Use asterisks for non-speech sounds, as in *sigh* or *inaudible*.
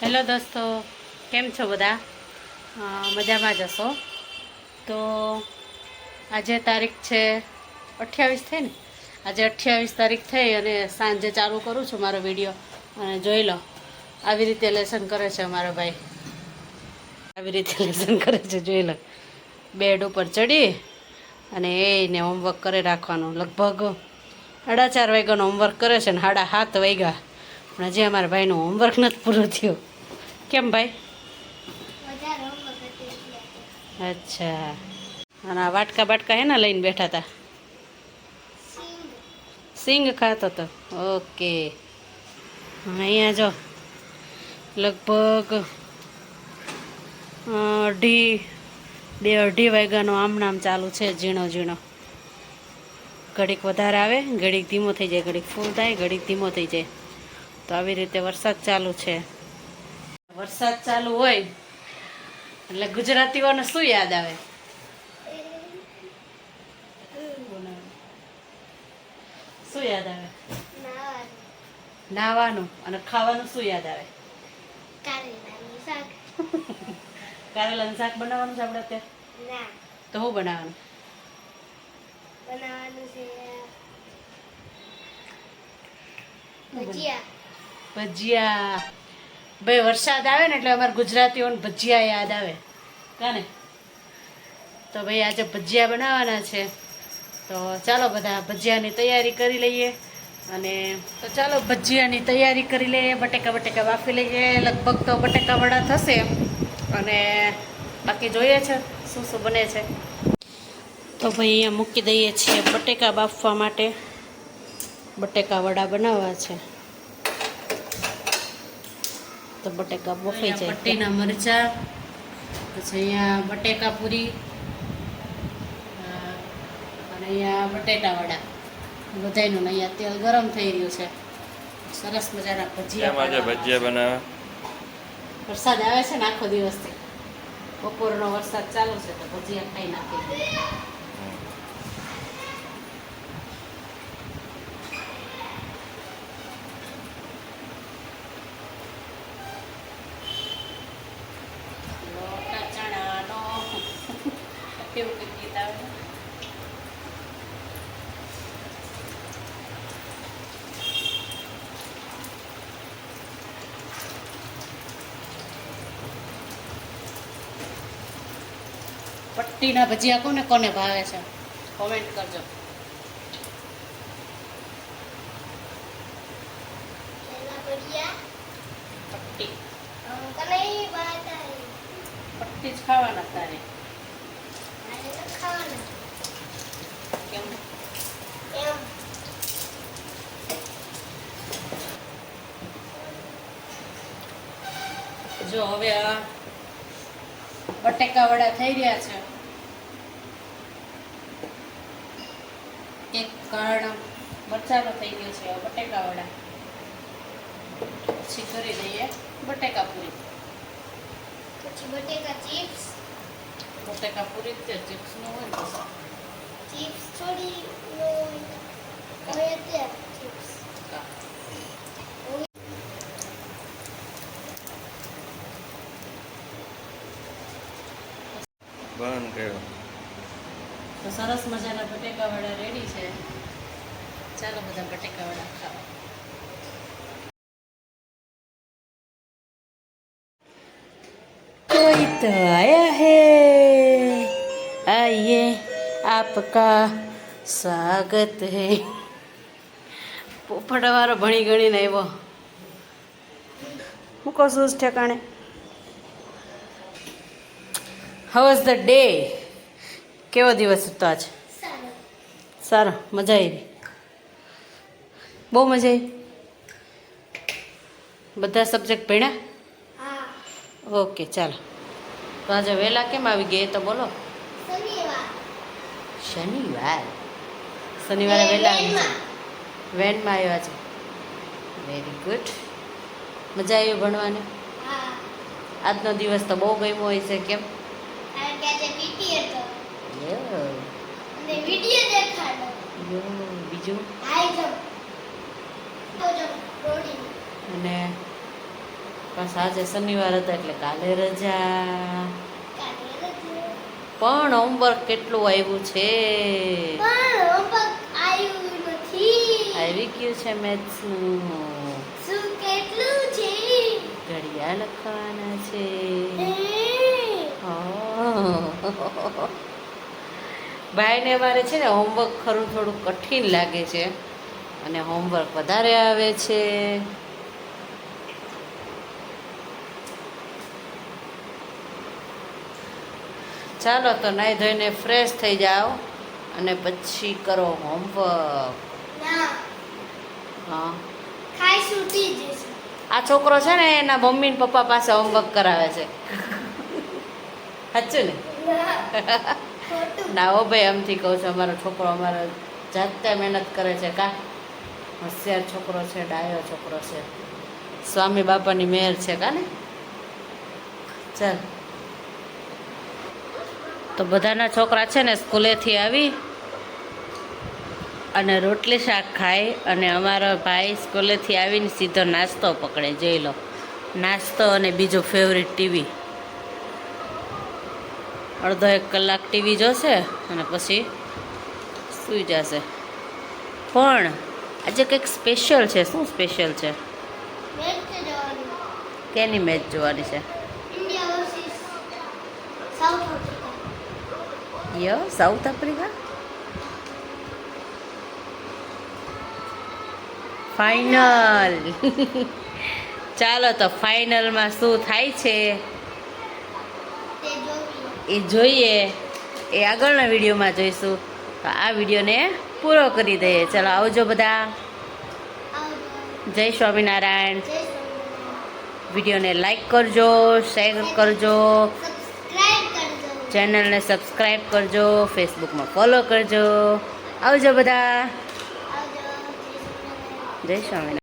Hello દોસ્તો, કેમ છો બધા? મજામાં જ હશો? તો આજે તારીખ છે અઠ્યાવીસ થઈ ને? આજે અઠ્યાવીસ તારીખ થઈ અને સાંજે ચાલુ કરું છું મારો વીડિયો. અને જોઈ લો, આવી રીતે લેસન કરે છે અમારો ભાઈ. આવી રીતે લેસન કરે છે, જોઈ લો. બેડ ઉપર ચડી અને એને હોમવર્ક કરે રાખવાનું. લગભગ સાડા ચાર વાગ્યાનું હોમવર્ક કરે છે ને, સાડા સાત વાગ્યા. પણ હજી અમારા ભાઈનું હોમવર્ક નથી પૂરું થયું. કેમ ભાઈ? અચ્છા. અને આ વાટકા બાટકા હે ને લઈને બેઠા હતા સિંગ. ખાતો હતો ઓકે. અહીંયા જો લગભગ અઢી બે અઢી વાગ્યાનો આમ નામ ચાલુ છે ઝીણો ઝીણો. ઘડીક વધારે આવે ઘડીક ધીમો થઈ જાય ઘડીક ફૂલ થાય ઘડીક ધીમો થઈ જાય. તો આવી રીતે વરસાદ ચાલુ છે. વરસાદ ચાલુ હોય એટલે ગુજરાતીઓને શું યાદ આવે? શું યાદ આવે? નાવાનું. અને ખાવાનું શું યાદ આવે? કારેલાનું શાક. *laughs* બનાવવાનું છે આપણે અત્યારે? તો શું બનાવવાનું? ભજીયા. ભાઈ, વરસાદ આવે ને એટલે અમારે ગુજરાતીઓને ભજીયા યાદ આવે. કાને? તો ભાઈ, આજે ભજીયા બનાવવાના છે. તો ચાલો બધા ભજીયાની તૈયારી કરી લઈએ. અને તો ચાલો ભજીયાની તૈયારી કરી લઈએ. બટેકા બટેકા બાફી લઈએ. લગભગ તો બટેકા વડા થશે. અને બાકી જોઈએ છે શું શું બને છે. તો ભાઈ, અહીંયા મૂકી દઈએ છીએ બટેકા બાફવા માટે. બટેકા વડા બનાવવા છે. તો બટેકા બફાઈ જાય. પટ્ટીના મરચા પછી અહીંયા બટેકા પૂરી અને અહીંયા બટેટા વડા. બધાયનું ને અહીંયા તેલ ગરમ થઈ રહ્યું છે. સરસ મજાના ભજીયા ભજીયા બનાવે વરસાદ આવે છે ને આખો દિવસથી. બપોરનો વરસાદ ચાલુ છે તો ભજીયા ખાઈ નાખી લોટા ચણાનો એવું કંઈક ગીત આવે ને. પટ્ટીના ભજીયા કોને કોને ભાવે છે? કોમેન્ટ કરજો. પટ્ટી. પટ્ટી જ ખાવાના તારે. કેમ? જો હવે આ બટેકા વડા થઈ રહ્યા છે. એક કારણ મરચાનો થઈ ગયો છે બટેકાવાળા. પછી કરી દઈએ બટેકા પૂરી પછી બટેકા ચિપ્સ. બટેકા પૂરી તે ચિપ્સ નો હોય ને ચિપ્સ થોડી નો હોય તે ચિપ્સ. બંધ કર્યો. તો સરસ મજાના બટેકા વડા રેડી છે ચાલો બધા બટેકા વડા ખાવા कोई तो आया है आइए आपका સ્વાગત है પોપટવાળો ભણી ગણીને આવ્યો હું કહું છું ઠેકાણે હાઉ વોઝ ધ ડે કેવો દિવસ હતો આજે? સારો. મજા આવી. બહુ મજા આવી? બધા સબ્જેક્ટ ભણ્યા? ઓકે ચાલો. તો આજે વહેલા કેમ આવી ગઈ એ તો બોલો. શનિવાર. શનિવાર? વહેલા આવી વેનમાં. છે વેનમાં આવ્યા છે. વેરી ગુડ મજા આવી ભણવાની? આજનો દિવસ તો બહુ ગમ્યો હોય છે કેમ? કારણ કે આજે પીટી હતો. યો, અને વિડિયો દેખાડો. બીજું? હાઈ જમ્પ તો જમ્પ અને બસ આજે શનિવાર હતો એટલે કાલે રજા. પણ હોમવર્ક કેટલું આવ્યું છે? આવી ગયું છે મેથ્સનું શું કેટલું છે? ઘડિયા લખવાના છે. ભાઈને અમારે છે ને હોમવર્ક ખરું થોડું કઠિન લાગે છે અને હોમવર્ક વધારે આવે છે. ચાલો તો નાહી ધોઈને ફ્રેશ થઈ જાઓ અને પછી કરો હોમવર્ક આ છોકરો છે ને એના મમ્મી ને પપ્પા પાસે હોમવર્ક કરાવે છે. સાચું ને. *laughs* ના હો ભાઈ, એમથી કહું છું, અમારો છોકરો અમારો જાતે મહેનત કરે છે, કા? હોશિયાર છોકરો છે, ડાયો છોકરો છે. સ્વામી બાપાની મહેર છે, કા ને? ચાલ. તો બધાના છોકરા છે ને, સ્કૂલેથી આવી અને રોટલી શાક ખાય અને અમારો ભાઈ સ્કૂલેથી આવીને સીધો નાસ્તો પકડે, જોઈ લો. નાસ્તો અને બીજો ફેવરિટ ટીવી અડધો એક કલાક ટીવી જોશે અને પછી સૂઈ જશે. પણ આજે કંઈક સ્પેશિયલ છે. શું સ્પેશિયલ છે? કેની મેચ જોવાની છે? India South Africa. યો સાઉથ આફ્રિકા? ફાઇનલ ચાલો તો ફાઇનલમાં શું થાય છે? એ જોઈએ એ આગળના વિડીયોમાં જોઈશું. તો આ વિડીયોને પૂરો કરી દઈએ. ચાલો આવજો બધા. જય સ્વામિનારાયણ. વિડીયોને લાઈક કરજો શેર કરજો. ચેનલને સબસ્ક્રાઈબ કરજો ફેસબુકમાં ફોલો કરજો. આવજો બધા. જય સ્વામિનારાયણ.